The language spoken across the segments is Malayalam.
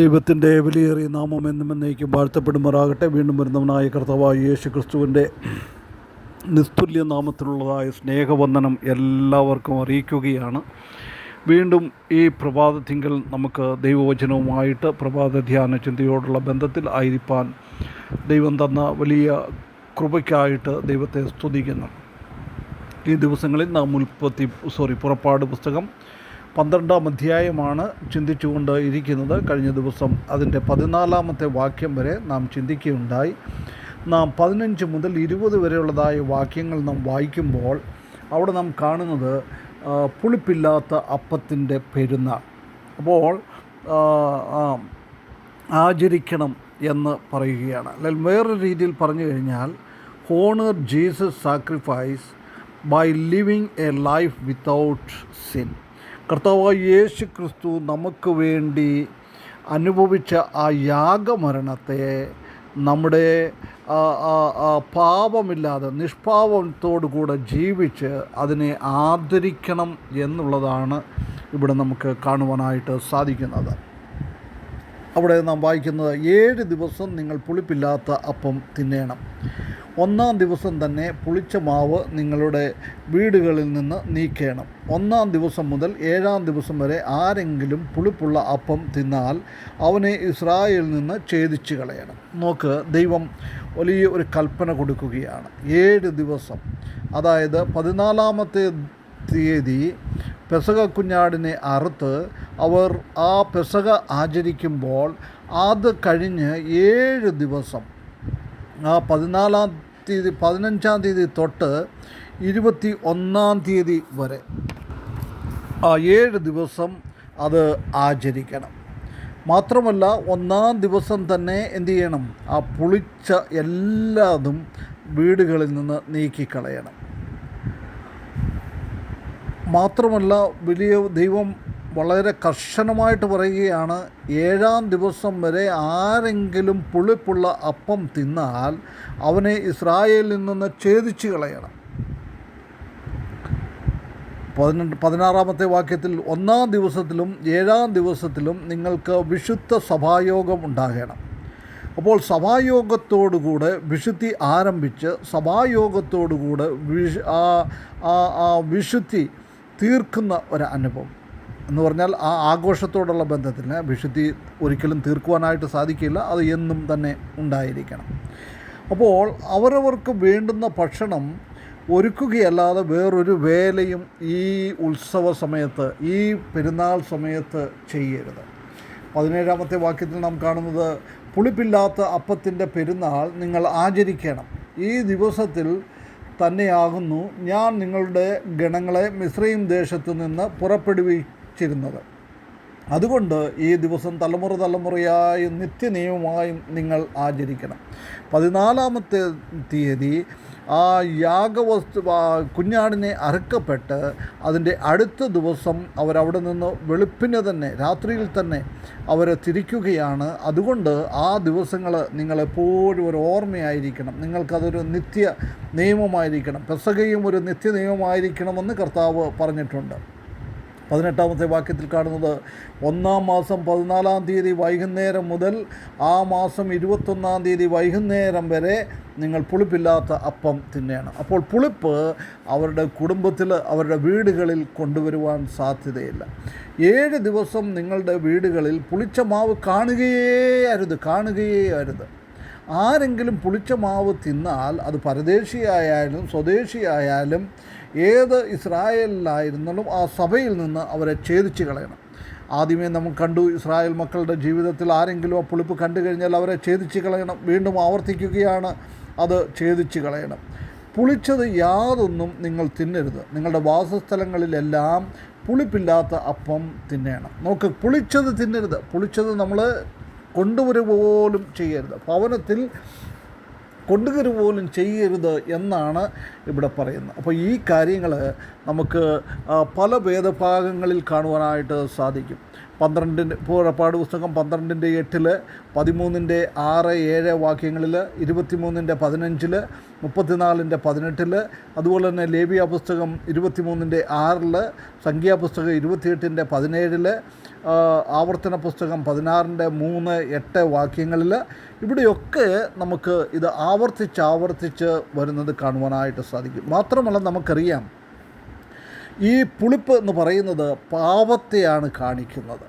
ദൈവത്തിന്റെ വിലയേറിയ നാമം എന്നും എന്നേക്കും വാഴ്ത്തപ്പെടുമാറാകട്ടെ. വീണ്ടും വരുന്നവനായ കർത്താവായ യേശു ക്രിസ്തുവിന്റെ നിസ്തുല്യ നാമത്തിലുള്ളതായ സ്നേഹവന്ദനം എല്ലാവർക്കും അറിയിക്കുകയാണ്. വീണ്ടും ഈ പ്രഭാതത്തിങ്കൽ നമുക്ക് ദൈവവചനവുമായിട്ട് പ്രഭാത ധ്യാന ചിന്തയോടുള്ള ബന്ധത്തിൽ ആയിരിക്കാൻ ദൈവം തന്ന വലിയ കൃപയ്ക്കായിട്ട് ദൈവത്തെ സ്തുതിക്കുന്നു. ഈ ദിവസങ്ങളിൽ നാം ഉൽപ്പത്തി സോറി പുറപ്പാട് പുസ്തകം പന്ത്രണ്ടാം അധ്യായമാണ് ചിന്തിച്ചുകൊണ്ട് ഇരിക്കുന്നത്. കഴിഞ്ഞ ദിവസം അതിന്റെ പതിനാലാമത്തെ വാക്യം വരെ നാം ചിന്തിക്കുകയുണ്ടായി. നാം പതിനഞ്ച് മുതൽ ഇരുപത് വരെയുള്ളതായ വാക്യങ്ങൾ നാം വായിക്കുമ്പോൾ അവിടെ നാം കാണുന്നത് പുളിപ്പില്ലാത്ത അപ്പത്തിന്റെ പെരുന്നാൾ അപ്പോൾ ആചരിക്കണം എന്ന് പറയുകയാണ്. അല്ലെങ്കിൽ വേറൊരു രീതിയിൽ പറഞ്ഞു കഴിഞ്ഞാൽ honour Jesus sacrifice by living a life without sin കർത്താവായ യേശു ക്രിസ്തു നമുക്ക് വേണ്ടി അനുഭവിച്ച ആ യാഗമരണത്തെ നമ്മുടെ പാപമില്ലാതെ നിഷ്പാപത്തോടു കൂടെ ജീവിച്ച് അതിനെ ആദരിക്കണം എന്നുള്ളതാണ് ഇവിടെ നമുക്ക് കാണുവാനായിട്ട് സാധിക്കുന്നത്. അവിടെ നാം വായിക്കുന്നത് ഏഴ് ദിവസം നിങ്ങൾ പുളിപ്പില്ലാത്ത അപ്പം തിന്നേണം. ഒന്നാം ദിവസം തന്നെ പുളിച്ച മാവ് നിങ്ങളുടെ വീടുകളിൽ നിന്ന് നീക്കണം. ഒന്നാം ദിവസം മുതൽ ഏഴാം ദിവസം വരെ ആരെങ്കിലും പുളിപ്പുള്ള അപ്പം തിന്നാൽ അവനെ ഇസ്രായേലിൽ നിന്ന് ഛേദിച്ച് കളയണം. നോക്ക് ദൈവം വലിയ ഒരു കൽപ്പന കൊടുക്കുകയാണ്. ഏഴ് ദിവസം. അതായത് പതിനാലാമത്തെ തീയതി പെസക കുഞ്ഞാടിനെ അറുത്ത് അവർ ആ പെസക ആചരിക്കുമ്പോൾ അത് കഴിഞ്ഞ് ഏഴ് ദിവസം. ആ പതിനാലാം തീയതി പതിനഞ്ചാം തീയതി തൊട്ട് ഇരുപത്തി ഒന്നാം തീയതി വരെ ആ ഏഴ് ദിവസം അത് ആചരിക്കണം. മാത്രമല്ല ഒന്നാം ദിവസം തന്നെ എന്ത് ചെയ്യണം? ആ പുളിച്ച എല്ലാതും വീടുകളിൽ നിന്ന് നീക്കിക്കളയണം. മാത്രമല്ല വലിയ ദൈവം വളരെ കർശനമായിട്ട് പറയുകയാണ് ഏഴാം ദിവസം വരെ ആരെങ്കിലും പുളിപ്പുള്ള അപ്പം തിന്നാൽ അവനെ ഇസ്രായേലിൽ നിന്ന് ഛേദിച്ച് കളയണം. പതിനെട്ട് പതിനാറാമത്തെ വാക്യത്തിൽ ഒന്നാം ദിവസത്തിലും ഏഴാം ദിവസത്തിലും നിങ്ങൾക്ക് വിശുദ്ധ സഭായോഗം ഉണ്ടാകണം. അപ്പോൾ സഭായോഗത്തോടുകൂടെ വിശുദ്ധി ആരംഭിച്ച് സഭായോഗത്തോടുകൂടെ വിശ് ആ വിശുദ്ധി തീർക്കുന്ന ഒരു അനുഭവം. എന്ന് പറഞ്ഞാൽ ആ ആഘോഷത്തോടുള്ള ബന്ധത്തിന് വിശുദ്ധി ഒരിക്കലും തീർക്കുവാനായിട്ട് സാധിക്കില്ല. അത് എന്നും തന്നെ ഉണ്ടായിരിക്കണം. അപ്പോൾ അവരവർക്ക് വേണ്ടുന്ന ഭക്ഷണം ഒരുക്കുകയല്ലാതെ വേറൊരു വേലയും ഈ ഉത്സവ സമയത്ത് ഈ പെരുന്നാൾ സമയത്ത് ചെയ്യരുത്. പതിനേഴാമത്തെ വാക്യത്തിൽ നാം കാണുന്നത് പുളിപ്പില്ലാത്ത അപ്പത്തിന്റെ പെരുന്നാൾ നിങ്ങൾ ആചരിക്കണം. ഈ ദിവസത്തിൽ തന്നെയാകുന്നു. ഞാൻ നിങ്ങളുടെ ഗണങ്ങളെ മിശ്രയും ദേശത്തു നിന്ന് പുറപ്പെടുവിച്ചിരുന്നത് അതുകൊണ്ട് ഈ ദിവസം തലമുറ തലമുറയായും നിത്യനിയമമായും നിങ്ങൾ ആചരിക്കണം. പതിനാലാമത്തെ തീയതി ആ യാഗവസ്തു കുഞ്ഞാടിനെ അറുക്കപ്പെട്ട് അതിന്റെ അടുത്ത ദിവസം അവരവിടെ നിന്ന് വെളുപ്പിന് തന്നെ രാത്രിയിൽ തന്നെ അവരെ തിരിക്കുകയാണ്. അതുകൊണ്ട് ആ ദിവസങ്ങൾ നിങ്ങളെപ്പോഴും ഒരു ഓർമ്മയായിരിക്കണം. നിങ്ങൾക്കതൊരു നിത്യ നിയമമായിരിക്കണം. പെസകയും ഒരു നിത്യ നിയമമായിരിക്കണമെന്ന് കർത്താവ് പറഞ്ഞിട്ടുണ്ട്. പതിനെട്ടാമത്തെ വാക്യത്തിൽ കാണുന്നത് ഒന്നാം മാസം പതിനാലാം തീയതി വൈകുന്നേരം മുതൽ ആ മാസം ഇരുപത്തൊന്നാം തീയതി വൈകുന്നേരം വരെ നിങ്ങൾ പുളിപ്പില്ലാത്ത അപ്പം തിന്നണം. അപ്പോൾ പുളിപ്പ് അവരുടെ കുടുംബത്തിൽ അവരുടെ വീടുകളിൽ കൊണ്ടുവരുവാൻ സാധ്യതയില്ല. ഏഴ് ദിവസം നിങ്ങളുടെ വീടുകളിൽ പുളിച്ച മാവ് കാണുകയേ അരുത് കാണുകയേ അരുത്. ആരെങ്കിലും പുളിച്ച മാവ് തിന്നാൽ അത് പരദേശിയായാലും സ്വദേശിയായാലും ഏത് ഇസ്രായേലിലായിരുന്നാലും ആ സഭയിൽ നിന്ന് അവരെ ഛേദിച്ച് കളയണം. ആദ്യമേ നമ്മൾ കണ്ടു ഇസ്രായേൽ മക്കളുടെ ജീവിതത്തിൽ ആരെങ്കിലും ആ പുളിപ്പ് കണ്ടു കഴിഞ്ഞാൽ അവരെ ഛേദിച്ച് കളയണം. വീണ്ടും ആവർത്തിക്കുകയാണ് അത് ഛേദിച്ച് കളയണം. പുളിച്ചത് യാതൊന്നും നിങ്ങൾ തിന്നരുത്. നിങ്ങളുടെ വാസസ്ഥലങ്ങളിലെല്ലാം പുളിപ്പില്ലാത്ത അപ്പം തിന്നണം. നോക്ക് പുളിച്ചത് തിന്നരുത്. പുളിച്ചത് നമ്മൾ കൊണ്ടുവരുക പോലും ചെയ്യരുത്. ഭവനത്തിൽ കൊണ്ടുവരുക പോലും ചെയ്യരുത് എന്നാണ് ഇവിടെ പറയുന്നത്. അപ്പോൾ ഈ കാര്യങ്ങൾ നമുക്ക് പല ഭേദഭാഗങ്ങളിൽ കാണുവാനായിട്ട് സാധിക്കും. പന്ത്രണ്ടിന്റെ പുറപ്പാട് പുസ്തകം പന്ത്രണ്ടിന്റെ എട്ടിൽ പതിമൂന്നിന്റെ ആറ് ഏഴ് വാക്യങ്ങളിൽ ഇരുപത്തിമൂന്നിന്റെ പതിനഞ്ചിൽ മുപ്പത്തിനാലിന്റെ പതിനെട്ടിൽ അതുപോലെ തന്നെ ലേബിയ പുസ്തകം ഇരുപത്തിമൂന്നിന്റെ ആറിൽ സംഖ്യാപുസ്തകം ഇരുപത്തിയെട്ടിന്റെ പതിനേഴിൽ ആവർത്തന പുസ്തകം പതിനാറിന്റെ മൂന്ന് എട്ട് വാക്യങ്ങളിൽ ഇവിടെയൊക്കെ നമുക്ക് ഇത് ആവർത്തിച്ച് ആവർത്തിച്ച് വരുന്നത് കാണുവാനായിട്ട് സാധിക്കും. മാത്രമല്ല നമുക്കറിയാം ഈ പുളിപ്പ് എന്ന് പറയുന്നത് പാവത്തെയാണ് കാണിക്കുന്നത്.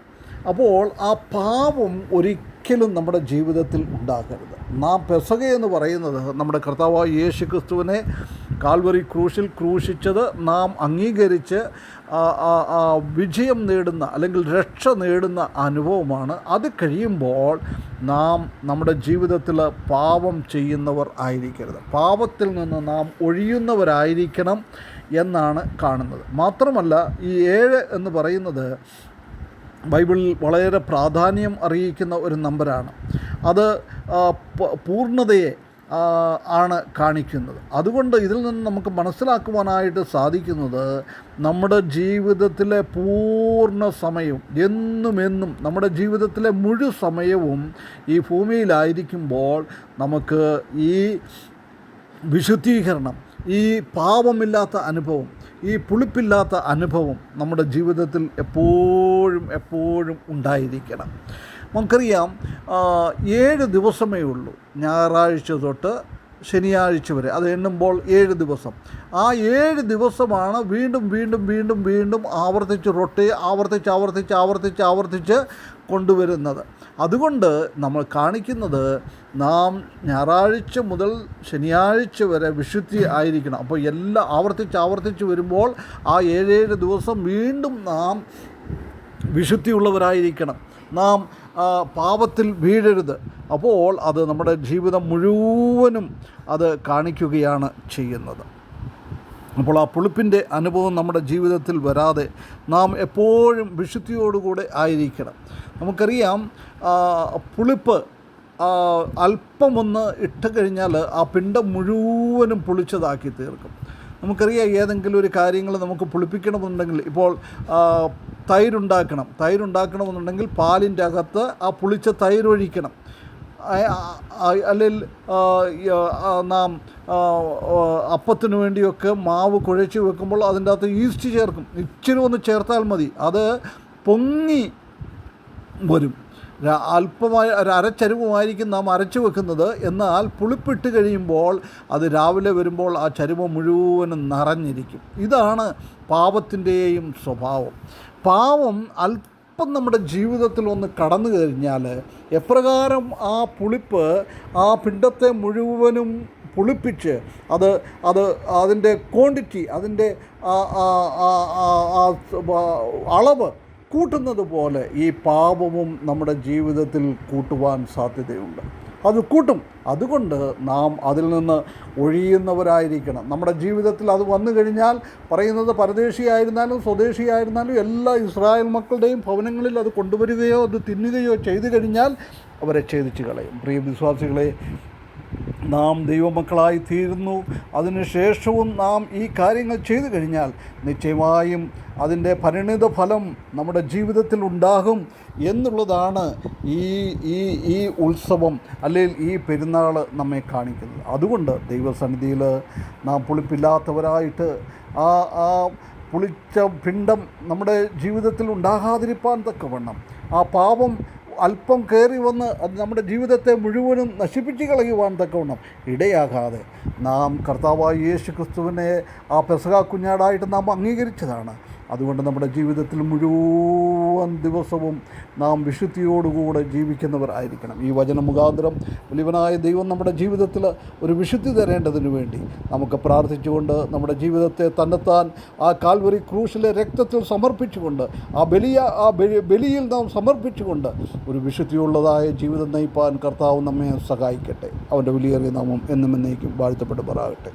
അപ്പോൾ ആ പാവം ഒരിക്കലും നമ്മുടെ ജീവിതത്തിൽ ഉണ്ടാകരുത്. നാം പെസക എന്ന് പറയുന്നത് നമ്മുടെ കർത്താവായ യേശു ക്രിസ്തുവിനെ കാൽവറി ക്രൂശിൽ ക്രൂശിച്ചത് നാം അംഗീകരിച്ച് വിജയം നേടുന്ന അല്ലെങ്കിൽ രക്ഷ നേടുന്ന അനുഭവമാണ്. അത് കഴിയുമ്പോൾ നാം നമ്മുടെ ജീവിതത്തിൽ പാപം ചെയ്യുന്നവർ ആയിരിക്കരുത്. പാപത്തിൽ നിന്ന് നാം ഒഴിയുന്നവരായിരിക്കണം. എന്നാണ് കാണുന്നത്. മാത്രമല്ല ഈ ഏഴ് എന്ന് പറയുന്നത് ബൈബിളിൽ വളരെ പ്രാധാന്യം അറിയിക്കുന്ന ഒരു നമ്പരാണ് അത് പൂർണതയെ ആണ് കാണിക്കുന്നത്. അതുകൊണ്ട് ഇതിൽ നിന്ന് നമുക്ക് മനസ്സിലാക്കുവാനായിട്ട് സാധിക്കുന്നത് നമ്മുടെ ജീവിതത്തിലെ പൂർണ സമയം എന്നും എന്നും നമ്മുടെ ജീവിതത്തിലെ മുഴു സമയവും ഈ ഭൂമിയിലായിരിക്കുമ്പോൾ നമുക്ക് ഈ വിശുദ്ധീകരണം ഈ പാപമില്ലാത്ത അനുഭവം ഈ പുളിപ്പില്ലാത്ത അനുഭവം നമ്മുടെ ജീവിതത്തിൽ എപ്പോഴും എപ്പോഴും ഉണ്ടായിരിക്കണം. നമുക്കറിയാം ഏഴ് ദിവസമേ ഉള്ളൂ. ഞായറാഴ്ച തൊട്ട് ശനിയാഴ്ച വരെ. അത് എണ്ണുമ്പോൾ ഏഴ് ദിവസം. ആ ഏഴ് ദിവസമാണ് വീണ്ടും വീണ്ടും വീണ്ടും വീണ്ടും ആവർത്തിച്ച് റൊട്ടി ആവർത്തിച്ച് ആവർത്തിച്ച് ആവർത്തിച്ച് ആവർത്തിച്ച് കൊണ്ടുവരുന്നത്. അതുകൊണ്ട് നമ്മൾ കാണിക്കുന്നത് നാം ഞായറാഴ്ച മുതൽ ശനിയാഴ്ച വരെ വിശുദ്ധി ആയിരിക്കണം. അപ്പോൾ എല്ലാം ആവർത്തിച്ച് ആവർത്തിച്ച് വരുമ്പോൾ ആ ഏഴേഴ് ദിവസം വീണ്ടും നാം വിശുദ്ധിയുള്ളവരായിരിക്കണം. നാം പാപത്തിൽ വീഴരുത്. അപ്പോൾ അത് നമ്മുടെ ജീവിതം മുഴുവനും അത് കാണിക്കുകയാണ് ചെയ്യുന്നത്. അപ്പോൾ ആ പുളിപ്പിന്റെ അനുഭവം നമ്മുടെ ജീവിതത്തിൽ വരാതെ നാം എപ്പോഴും വിശുദ്ധിയോടുകൂടെ ആയിരിക്കണം. നമുക്കറിയാം പുളിപ്പ് അല്പമൊന്ന് ഇട്ട് കഴിഞ്ഞാൽ ആ പിണ്ടം മുഴുവനും പുളിച്ചതാക്കി തീർക്കും. നമുക്കറിയാം ഏതെങ്കിലും ഒരു കാര്യങ്ങൾ നമുക്ക് പുളിപ്പിക്കണമെന്നുണ്ടെങ്കിൽ ഇപ്പോൾ തൈരുണ്ടാക്കണം. തൈരുണ്ടാക്കണമെന്നുണ്ടെങ്കിൽ പാലിന്റെ അകത്ത് ആ പുളിച്ച തൈരൊഴിക്കണം. അല്ലെങ്കിൽ നാം അപ്പത്തിന് വേണ്ടിയൊക്കെ മാവ് കുഴച്ച് വെക്കുമ്പോൾ അതിന്റെ അകത്ത് ഈസ്റ്റ് ചേർക്കും. ഇച്ചിരി ഒന്ന് ചേർത്താൽ മതി. അത് പൊങ്ങി വരും. അല്പമായ ഒരു അരച്ചരുവുമായിരിക്കും നാം അരച്ചു വെക്കുന്നത്. എന്നാൽ പുളിപ്പിട്ട് കഴിയുമ്പോൾ അത് രാവിലെ വരുമ്പോൾ ആ ചരുവ മുഴുവനും നിറഞ്ഞിരിക്കും. ഇതാണ് പാപത്തിന്റെയും സ്വഭാവം. പാവം അല്പം നമ്മുടെ ജീവിതത്തിൽ ഒന്ന് കടന്നു കഴിഞ്ഞാൽ എപ്രകാരം ആ പുളിപ്പ് ആ പിണ്ടത്തെ മുഴുവനും പുളിപ്പിച്ച് അത് അത് അതിന്റെ ക്വാണ്ടിറ്റി അതിന്റെ അളവ് കൂട്ടുന്നത് പോലെ ഈ പാപവും നമ്മുടെ ജീവിതത്തിൽ കൂട്ടുവാൻ സാധ്യതയുണ്ട്. അത് കൂട്ടും. അതുകൊണ്ട് നാം അതിൽ നിന്ന് ഒഴിയുന്നവരായിരിക്കണം. നമ്മുടെ ജീവിതത്തിൽ അത് വന്നു കഴിഞ്ഞാൽ പറയുന്നത് പരദേശിയായിരുന്നാലും സ്വദേശിയായിരുന്നാലും എല്ലാ ഇസ്രായേൽ മക്കളുടെയും ഭവനങ്ങളിൽ അത് കൊണ്ടുവരികയോ അത് തിന്നുകയോ ചെയ്തു കഴിഞ്ഞാൽ അവരെ ഛേദിച്ച് കളയും. പ്രിയ വിശ്വാസികളെ നാം ദൈവമക്കളായി തീരുന്നു അതിനുശേഷവും നാം ഈ കാര്യങ്ങൾ ചെയ്തു കഴിഞ്ഞാൽ നിശ്ചയമായും അതിന്റെ പരിണിത ഫലം നമ്മുടെ ജീവിതത്തിൽ ഉണ്ടാകും എന്നുള്ളതാണ് ഈ ഈ ഈ ഉത്സവം അല്ലെങ്കിൽ ഈ പെരുന്നാൾ നമ്മെ കാണിക്കുന്നത്. അതുകൊണ്ട് ദൈവസന്നിധിയിൽ നാം പുളിപ്പില്ലാത്തവരായിട്ട് ആ ആ പുളിച്ച പിണ്ടം നമ്മുടെ ജീവിതത്തിൽ ഉണ്ടാകാതിരിപ്പാൻ തക്കവണ്ണം ആ പാപം അല്പം കയറി വന്ന് അത് നമ്മുടെ ജീവിതത്തെ മുഴുവനും നശിപ്പിച്ച് കളയുവാൻ തക്കവണ്ണം ഇടയാകാതെ നാം കർത്താവായ യേശു ക്രിസ്തുവിനെ ആ പെസക കുഞ്ഞാടായിട്ട് നാം അംഗീകരിച്ചതാണ്. അതുകൊണ്ട് നമ്മുടെ ജീവിതത്തിൽ മുഴുവൻ ദിവസവും നാം വിശുദ്ധിയോടുകൂടെ ജീവിക്കുന്നവർ ആയിരിക്കണം. ഈ വചന മുഖാന്തരം വലിയവനായ ദൈവം നമ്മുടെ ജീവിതത്തിൽ ഒരു വിശുദ്ധി തരേണ്ടതിന് വേണ്ടി നമുക്ക് പ്രാർത്ഥിച്ചുകൊണ്ട് നമ്മുടെ ജീവിതത്തെ തന്നെത്താൻ ആ കാൽവരി ക്രൂശിലെ രക്തത്തിൽ സമർപ്പിച്ചുകൊണ്ട് ആ ബലിയ ആ ബലിയിൽ നാം സമർപ്പിച്ചുകൊണ്ട് ഒരു വിശുദ്ധിയുള്ളതായ ജീവിതം നയിപ്പാൻ കർത്താവ് നമ്മെ സഹായിക്കട്ടെ. അവന്റെ വലിയേറിയ നാമം എന്നും എന്നേക്കും വാഴ്ത്തപ്പെടുമാറാകട്ടെ.